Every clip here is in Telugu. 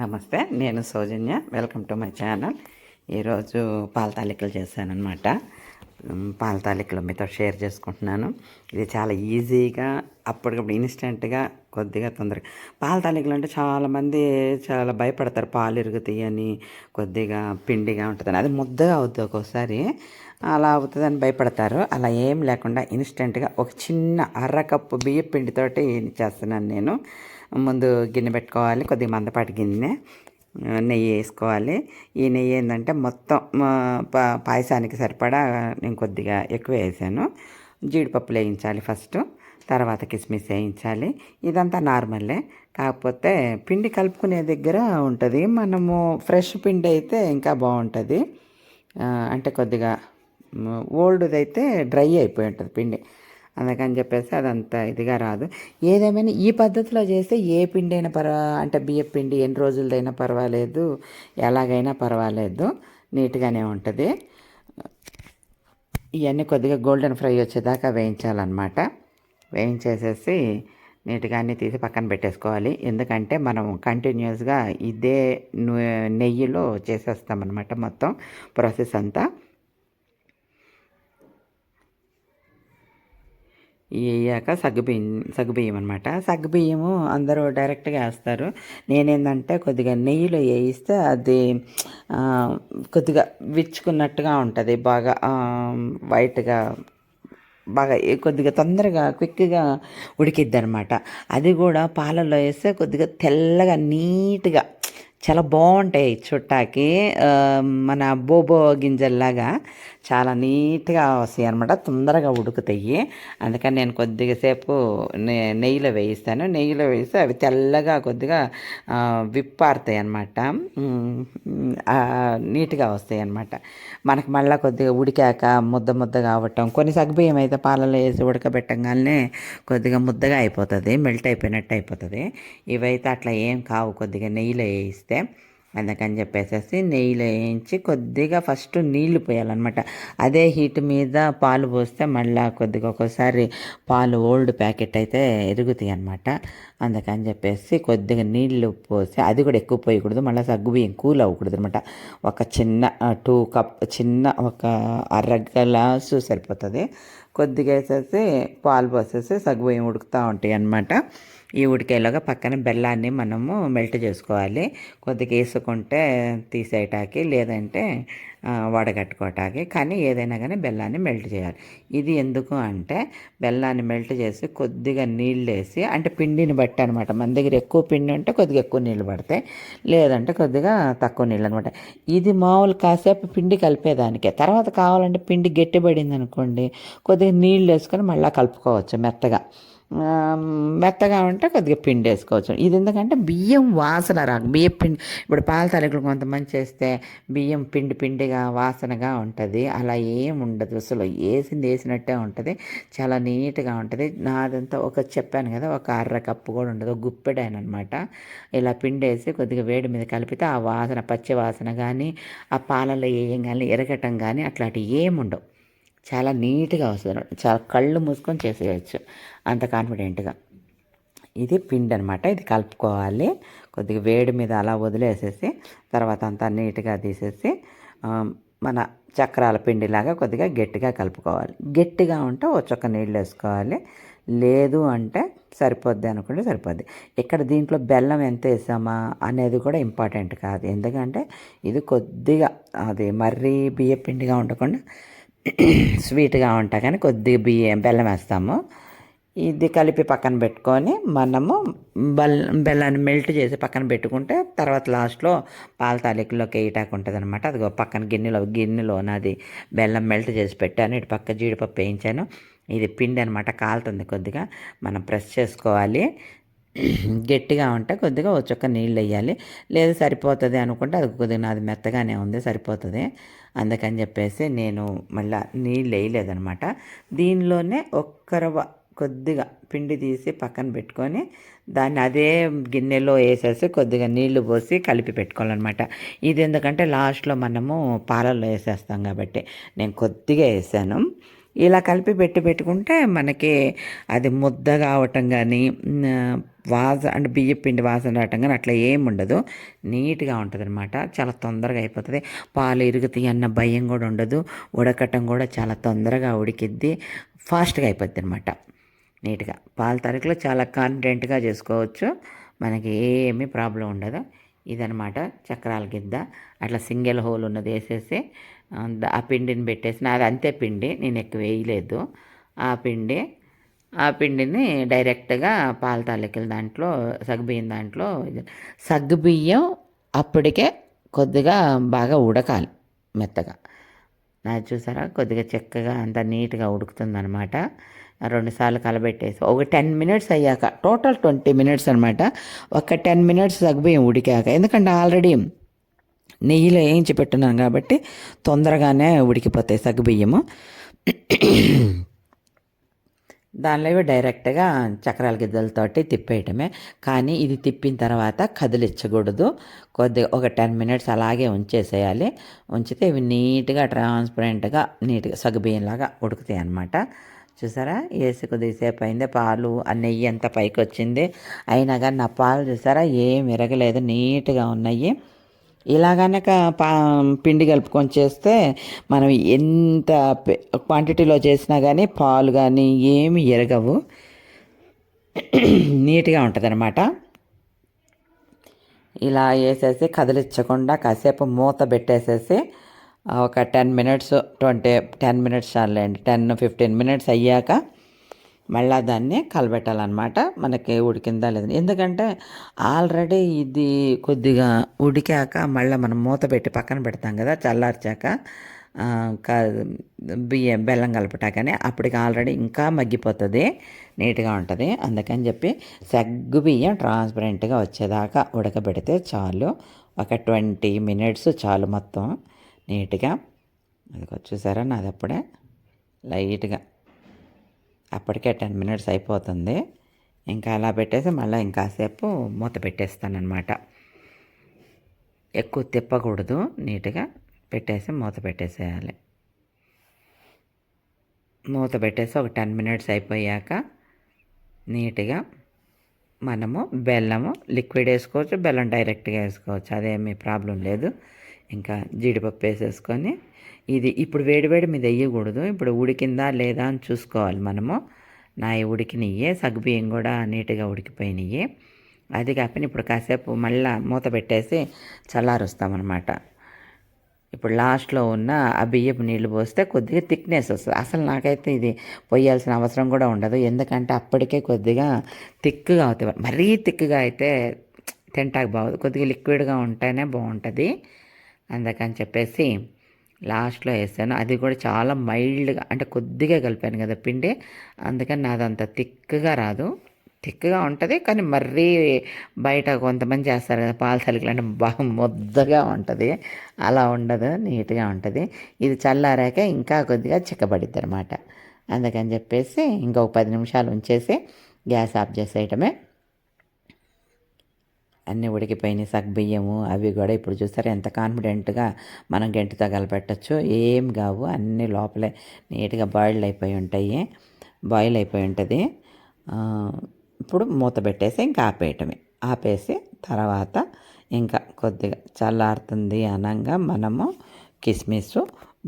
నమస్తే నేను Soujanya. Welcome to my channel ఈరోజు పాల తాలికలు చేశానమాట పాల తాలికలు మీతో షేర్ చేసుకుంటున్నాను. ఇది చాలా ఈజీగా అప్పటికప్పుడు ఇన్స్టెంట్గా కొద్దిగా తొందరగా. పాల తాలికలు అంటే చాలామంది చాలా భయపడతారు. పాలు ఇరుగుతాయి అని కొద్దిగా పిండిగా ఉంటుందని. అది ముద్దగా అవుతుంది ఒక్కోసారి. అలా అవుతుందని భయపడతారు. అలా ఏం లేకుండా ఇన్స్టెంట్గా ఒక చిన్న అర కప్పు బియ్య పిండితోటి చేస్తున్నాను నేను. ముందు గిన్నె పెట్టుకోవాలి కొద్దిగా మందపాటి గిన్నె నెయ్యి వేసుకోవాలి. ఈ నెయ్యి ఏంటంటే మొత్తం పాయసానికి సరిపడా నేను కొద్దిగా ఎక్కువ వేసాను. జీడిపప్పులు వేయించాలి ఫస్ట్ తర్వాత కిస్మిస్ వేయించాలి. ఇదంతా నార్మలే. కాకపోతే పిండి కలుపుకునే దగ్గర ఉంటుంది. మనము ఫ్రెష్ పిండి అయితే ఇంకా బాగుంటుంది. అంటే కొద్దిగా ఓల్డ్ది అయితే డ్రై అయిపోయి ఉంటుంది పిండి. అందుకని చెప్పేసి అదంత ఇదిగా రాదు. ఏదేమైనా ఈ పద్ధతిలో చేస్తే ఏ పిండి అయినా పర్వా అంటే బియ్యం పిండి ఎన్ని రోజులదైనా పర్వాలేదు ఎలాగైనా పర్వాలేదు నీట్గానే ఉంటుంది. ఇవన్నీ కొద్దిగా గోల్డెన్ ఫ్రై వచ్చేదాకా వేయించాలన్నమాట. వేయించేసేసి నీట్గా తీసి పక్కన పెట్టేసుకోవాలి. ఎందుకంటే మనం కంటిన్యూస్గా ఇదే ను- నెయ్యిలో చేసేస్తామన్నమాట మొత్తం ప్రాసెస్ అంతా. వేయాక సగ్గుబియ్యం సగ్గుబియ్యం అనమాట సగ్గుబియ్యము అందరూ డైరెక్ట్గా వేస్తారు. నేనేందంటే కొద్దిగా నెయ్యిలో వేయిస్తే అది కొద్దిగా విచ్చుకున్నట్టుగా ఉంటుంది. బాగా వైట్గా బాగా కొద్దిగా తొందరగా క్విక్గా ఉడికిద్ది అనమాట అది కూడా పాలల్లో వేస్తే కొద్దిగా తెల్లగా నీట్గా చాలా బాగుంటాయి చుట్టాకి. మన బోబో గింజల్లాగా. చాలా నీట్గా వస్తాయి అనమాట తొందరగా ఉడుకుతాయి. అందుకని నేను కొద్దిగా సేపు నె- నెయ్యిలో వేయిస్తాను. నెయ్యిలో వేస్తే అవి తెల్లగా కొద్దిగా విప్పారుతాయి అనమాట నీట్గా వస్తాయి అనమాట మనకు మళ్ళీ కొద్దిగా ఉడికాక ముద్ద ముద్దగా అవ్వటం కొన్ని సగ్బియ్యం అయితే పాలలో వేసి ఉడకబెట్టగానే కొద్దిగా ముద్దగా అయిపోతుంది మెల్ట్ అయిపోయినట్టు అయిపోతుంది. ఇవైతే అట్లా ఏం కావు కొద్దిగా నెయ్యిలో వేయిస్తే. అందుకని చెప్పేసి నెయ్యిలో వేయించి కొద్దిగా ఫస్ట్ నీళ్ళు పోయాలన్నమాట. అదే హీట్ మీద పాలు పోస్తే మళ్ళీ కొద్దిగా ఒక్కోసారి పాలు ఓల్డ్ ప్యాకెట్ అయితే ఎరుగుతాయి అనమాట అందుకని చెప్పేసి కొద్దిగా నీళ్ళు పోసి అది కూడా ఎక్కువ పోయకూడదు. మళ్ళీ సగ్గుబియ్యం కూల్ అవ్వకూడదు అనమాట ఒక చిన్న టూ కప్ చిన్న ఒక అర గ్లాసు సరిపోతుంది. కొద్దిగా వేసేసి పాలు పోసేసి సగ్గుబియ్యం ఉడుకుతూ ఉంటాయి అనమాట ఈ ఉడికేలాగా పక్కన బెల్లాన్ని మనము మెల్ట్ చేసుకోవాలి. కొద్దిగా వేసుకుంటే తీసేయటానికి లేదంటే వడగట్టుకోవటానికి. కానీ ఏదైనా కానీ బెల్లాన్ని మెల్ట్ చేయాలి. ఇది ఎందుకు అంటే బెల్లాన్ని మెల్ట్ చేసి కొద్దిగా నీళ్ళు వేసి అంటే పిండిని బట్టి అనమాట మన దగ్గర ఎక్కువ పిండి ఉంటే కొద్దిగా ఎక్కువ నీళ్ళు పడతాయి. లేదంటే కొద్దిగా తక్కువ నీళ్ళు అనమాట ఇది మామూలు కాసేపు పిండి కలిపేదానికే. తర్వాత కావాలంటే పిండి గట్టిపడింది అనుకోండి కొద్దిగా నీళ్ళు వేసుకొని మళ్ళీ కలుపుకోవచ్చు మెత్తగా. మెత్తగా ఉంటే కొద్దిగా పిండి వేసుకోవచ్చు. ఇది ఎందుకంటే బియ్యం వాసన రాకు బియ్యం పిండి ఇప్పుడు పాల తాలికలు కొంతమంది చేస్తే బియ్యం పిండి పిండిగా వాసనగా ఉంటుంది. అలా ఏం ఉండదు. అసలు వేసింది వేసినట్టే ఉంటుంది. చాలా నీట్గా ఉంటుంది. నాదంతా ఒక చెప్పాను కదా ఒక అర్ర కప్పు కూడా ఉండదు. ఒక గుప్పెడానమాట ఇలా పిండి వేసి కొద్దిగా వేడి మీద కలిపితే ఆ వాసన పచ్చి వాసన కానీ ఆ పాలలో వేయం కానీ ఎరగటం కానీ అట్లాంటివి ఏమి ఉండవు. చాలా నీట్గా వస్తుంది చాలా కళ్ళు మూసుకొని చేసేయచ్చు అంత కాన్ఫిడెంట్గా. ఇది పిండి అనమాట ఇది కలుపుకోవాలి. కొద్దిగా వేడి మీద అలా వదిలేసేసి తర్వాత అంతా నీట్గా తీసేసి మన చక్రాల పిండిలాగా కొద్దిగా గట్టిగా కలుపుకోవాలి. గట్టిగా ఉంటే ఓ చొక్క నీళ్ళు వేసుకోవాలి. లేదు అంటే సరిపోద్ది అనుకుంటే సరిపోద్ది. ఇక్కడ దీంట్లో బెల్లం ఎంత వేసామా అనేది కూడా ఇంపార్టెంట్ కాదు. ఎందుకంటే ఇది కొద్దిగా అది మర్రీ బియ్య పిండిగా ఉండకుండా స్వీట్గా ఉంటా కానీ కొద్దిగా బియ్యం బెల్లం వేస్తాము. ఇది కలిపి పక్కన పెట్టుకొని మనము బెల్ బెల్లాన్ని మెల్ట్ చేసి పక్కన పెట్టుకుంటే తర్వాత లాస్ట్లో పాల తాలికలోకి వేయటాకు ఉంటుంది అనమాట అది పక్కన గిన్నెలో గిన్నెలో నాది బెల్లం మెల్ట్ చేసి పెట్టాను. ఇటు పక్క జీడిపప్పు వేయించాను. ఇది పిండి అనమాట కాలుతుంది కొద్దిగా. మనం ప్రెస్ చేసుకోవాలి. గట్టిగా ఉంటే కొద్దిగా ఒక చుక్క నీళ్ళు వేయాలి. లేదు సరిపోతుంది అనుకుంటే అది కొద్దిగా నాది మెత్తగానే ఉంది సరిపోతుంది. అందుకని చెప్పేసి నేను మళ్ళీ నీళ్ళు వేయలేదనమాట. దీనిలోనే ఒక్కరవ కొద్దిగా పిండి తీసి పక్కన పెట్టుకొని దాన్ని అదే గిన్నెలో వేసేసి కొద్దిగా నీళ్ళు పోసి కలిపి పెట్టుకోవాలన్నమాట ఇది ఎందుకంటే లాస్ట్లో మనము పాలల్లో వేసేస్తాం కాబట్టి నేను కొద్దిగా వేసాను. ఇలా కలిపి పెట్టి పెట్టుకుంటే మనకి అది ముద్దగా అవటం కానీ వాసన అంటే బియ్య పిండి వాసన రావటం కానీ అట్లా ఏం ఉండదు. నీట్గా ఉంటుంది అనమాట చాలా తొందరగా అయిపోతుంది. పాలు ఇరుగుతాయి అన్న భయం కూడా ఉండదు. ఉడకటం కూడా చాలా తొందరగా ఉడికిద్ది. ఫాస్ట్గా అయిపోద్ది అనమాట నీట్గా. పాల తారీఖులో చాలా కాన్ఫిడెంట్గా చేసుకోవచ్చు. మనకి ఏమీ ప్రాబ్లం ఉండదు. ఇదనమాట చక్రాల గిద్ద అట్లా సింగిల్ హోల్ ఉన్నది వేసేసి ఆ, ఆ పిండిని పెట్టేసి నాది అంతే పిండి. నేను ఎక్కువ వేయలేదు. ఆ పిండి ఆ పిండిని డైరెక్ట్గా పాల తాలికల దాంట్లో సగ్గుబియ్యం దాంట్లో సగ్గుబియ్యం అప్పటికే కొద్దిగా బాగా ఉడకాలి మెత్తగా. నాది చూసారా? కొద్దిగా చక్కగా అంత నీట్గా ఉడుకుతుందనమాట రెండుసార్లు కలబెట్టేసి ఒక టెన్ మినిట్స్ అయ్యాక టోటల్ ట్వంటీ మినిట్స్ అనమాట ఒక టెన్ మినిట్స్ సగ్గుబియ్యం ఉడికాక ఎందుకంటే ఆల్రెడీ నెయ్యిలో వేయించి పెట్టున్నాను కాబట్టి తొందరగానే ఉడికిపోతాయి సగ్గుబియ్యము. దానిలో ఇవి డైరెక్ట్గా చక్రాల గిద్దలతోటి తిప్పేయటమే. కానీ ఇది తిప్పిన తర్వాత కదిలించకూడదు కొద్దిగా ఒక టెన్ మినిట్స్ అలాగే ఉంచేసేయాలి. ఉంచితే ఇవి నీట్గా ట్రాన్స్పరెంట్గా నీట్గా సగ్గుబియ్యంలాగా ఉడుకుతాయి అన్నమాట. చూసారా? వేసి కొద్దిసేపు అయిందే. పాలు ఆ నెయ్యి అంతా పైకి వచ్చింది అయినా కానీ నా పాలు చూసారా? ఏం విరగలేదు. నీట్గా ఉన్నాయి. ఇలా కనుక పా పిండి కలుపుకొని చేస్తే మనం ఎంత క్వాంటిటీలో చేసినా కానీ పాలు కానీ ఏమి ఎరగవు. నీట్గా ఉంటుంది అనమాట ఇలా వేసేసి కదిలించకుండా కాసేపు మూత పెట్టేసేసి ఒక ten minutes twenty ten minutes చాలండి టెన్ ఫిఫ్టీన్ మినిట్స్ అయ్యాక మళ్ళా దాన్ని కలబెట్టాలన్నమాట. మనకి ఉడికిందా లేదని. ఎందుకంటే ఆల్రెడీ ఇది కొద్దిగా ఉడికాక మళ్ళీ మనం మూత పెట్టి పక్కన పెడతాం కదా చల్లార్చాక బియ్యం బెల్లం కలపటాకనే అప్పటికి ఆల్రెడీ ఇంకా మగ్గిపోతుంది నీట్గా ఉంటుంది. అందుకని చెప్పి సగ్గు బియ్యం ట్రాన్స్పరెంట్గా వచ్చేదాకా ఉడకబెడితే చాలు. ఒక ట్వంటీ మినిట్స్ చాలు మొత్తం నీట్గా. అది చూసారా నాది అప్పుడే లైట్గా. అప్పటికే టెన్ మినిట్స్ అయిపోతుంది. ఇంకా అలా పెట్టేసి మళ్ళీ ఇంకాసేపు మూత పెట్టేస్తానమాట ఎక్కువ తిప్పకూడదు నీట్గా పెట్టేసి మూత పెట్టేసేయాలి. మూత పెట్టేసి ఒక టెన్ మినిట్స్ అయిపోయాక నీట్గా మనము బెల్లము లిక్విడ్ వేసుకోవచ్చు బెల్లం డైరెక్ట్గా వేసుకోవచ్చు. అదేమీ ప్రాబ్లం లేదు. ఇంకా జీడిపప్పు వేసేసుకొని ఇది ఇప్పుడు వేడివేడి మీద వేయకూడదు. ఇప్పుడు ఉడికిందా లేదా అని చూసుకోవాలి మనము. నా ఉడికినయ్యే సగ్గుబియ్యం కూడా నీట్గా ఉడికిపోయినాయి అది కాకపోయినా ఇప్పుడు కాసేపు మళ్ళీ మూత పెట్టేసి చల్లారుస్తామన్నమాట. ఇప్పుడు లాస్ట్లో ఉన్న ఆ బియ్యపు నీళ్ళు పోస్తే కొద్దిగా థిక్నెస్ వస్తుంది. అసలు నాకైతే ఇది పోయాల్సిన అవసరం కూడా ఉండదు. ఎందుకంటే అప్పటికే కొద్దిగా థిక్గా అవుతాయి. మరీ థిక్గా అయితే తింటాక బాగోదు. కొద్దిగా లిక్విడ్గా ఉంటేనే బాగుంటుంది. అందుకని చెప్పేసి లాస్ట్లో వేసాను. అది కూడా చాలా మైల్డ్గా అంటే కొద్దిగా కలిపాను కదా పిండి. అందుకని నాది అంత థిక్గా రాదు. థిక్గా ఉంటుంది కానీ మరీ బయట కొంతమంది చేస్తారు కదా పాల సలికలు అంటే బాగా ముద్దగా ఉంటుంది. అలా ఉండదు నీట్గా ఉంటుంది. ఇది చల్లారాక ఇంకా కొద్దిగా చిక్కబడిద్ది అనమాట అందుకని చెప్పేసి ఇంకొక పది నిమిషాలు ఉంచేసి గ్యాస్ ఆఫ్ చేసేయటమే. అన్నీ ఉడికిపోయినాయి సగ్బియ్యము అవి కూడా ఇప్పుడు చూసారా ఎంత కాన్ఫిడెంట్గా మనం గంటితో కలపెట్టచ్చు ఏం కావు అన్నీ లోపలే నీట్గా బాయిల్డ్ అయిపోయి ఉంటాయి బాయిల్ అయిపోయి ఉంటుంది. ఇప్పుడు మూత పెట్టేసి ఇంకా ఆపేయటమే. ఆపేసి తర్వాత ఇంకా కొద్దిగా చల్లారుతుంది అనగా మనము కిస్మిస్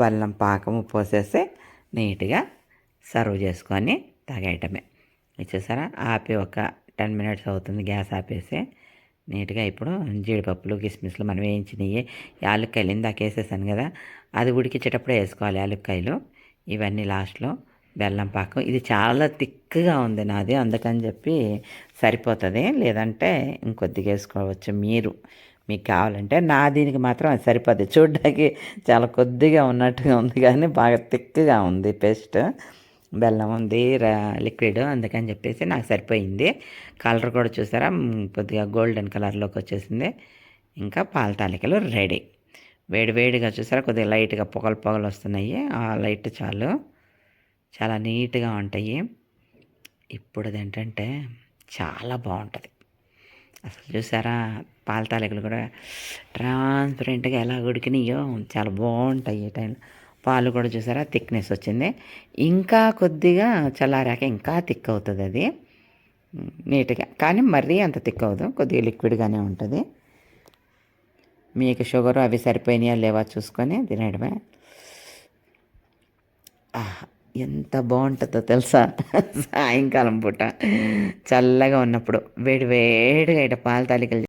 బెల్లం పాకము పోసేసి నీట్గా సర్వ్ చేసుకొని తాగేయటమే. చూసారా? ఆపి ఒక టెన్ మినిట్స్ అవుతుంది గ్యాస్ ఆపేసి. నీట్గా ఇప్పుడు జీడిపప్పులు కిస్మిస్లు మనం వేయించినవి యాలక్కాయలు ఇందాక వేసేసాను కదా అది ఉడికించేటప్పుడే వేసుకోవాలి యాలక్కాయలు. ఇవన్నీ లాస్ట్లో బెల్లం పాకం. ఇది చాలా థిక్గా ఉంది నాది అందుకని చెప్పి సరిపోతుంది. లేదంటే ఇంకొద్దిగా వేసుకోవచ్చు మీరు. మీకు కావాలంటే నా దీనికి మాత్రం అది సరిపోద్ది. చూడ్డానికి చాలా కొద్దిగా ఉన్నట్టుగా ఉంది కానీ బాగా థిక్గా ఉంది పేస్ట్. బెల్లం ఉంది రా- లిక్విడ్ అందుకని చెప్పేసి నాకు సరిపోయింది. కలర్ కూడా చూసారా? కొద్దిగా గోల్డెన్ కలర్లోకి వచ్చేసింది. ఇంకా పాల తాలికలు రెడీ. వేడి వేడిగా చూసారా? కొద్దిగా లైట్గా పొగలు పొగలు వస్తున్నాయి. ఆ లైట్ చాలు. చాలా నీట్గా ఉంటాయి. ఇప్పుడు ఏంటంటే చాలా బాగుంటుంది. అసలు చూసారా? పాల తాలికలు కూడా ట్రాన్స్పరెంట్గా ఎలా ఉడికినాయో చాలా బాగుంటాయి ఈ టైంలో. పాలు కూడా చూసారా? థిక్నెస్ వచ్చింది. ఇంకా కొద్దిగా చల్లారాక ఇంకా థిక్ అవుతుంది అది. నీట్గా. కానీ మరీ అంత థిక్ అవ్వదు. కొద్దిగా లిక్విడ్గానే ఉంటుంది. మీకు షుగర్ అవి సరిపోయినాయా లేవా చూసుకొని తినేయడమే. ఎంత బాగుంటుందో తెలుసా? సాయంకాలం పూట చల్లగా ఉన్నప్పుడు వేడి వేడిగా ఇట పాలు తాలికలు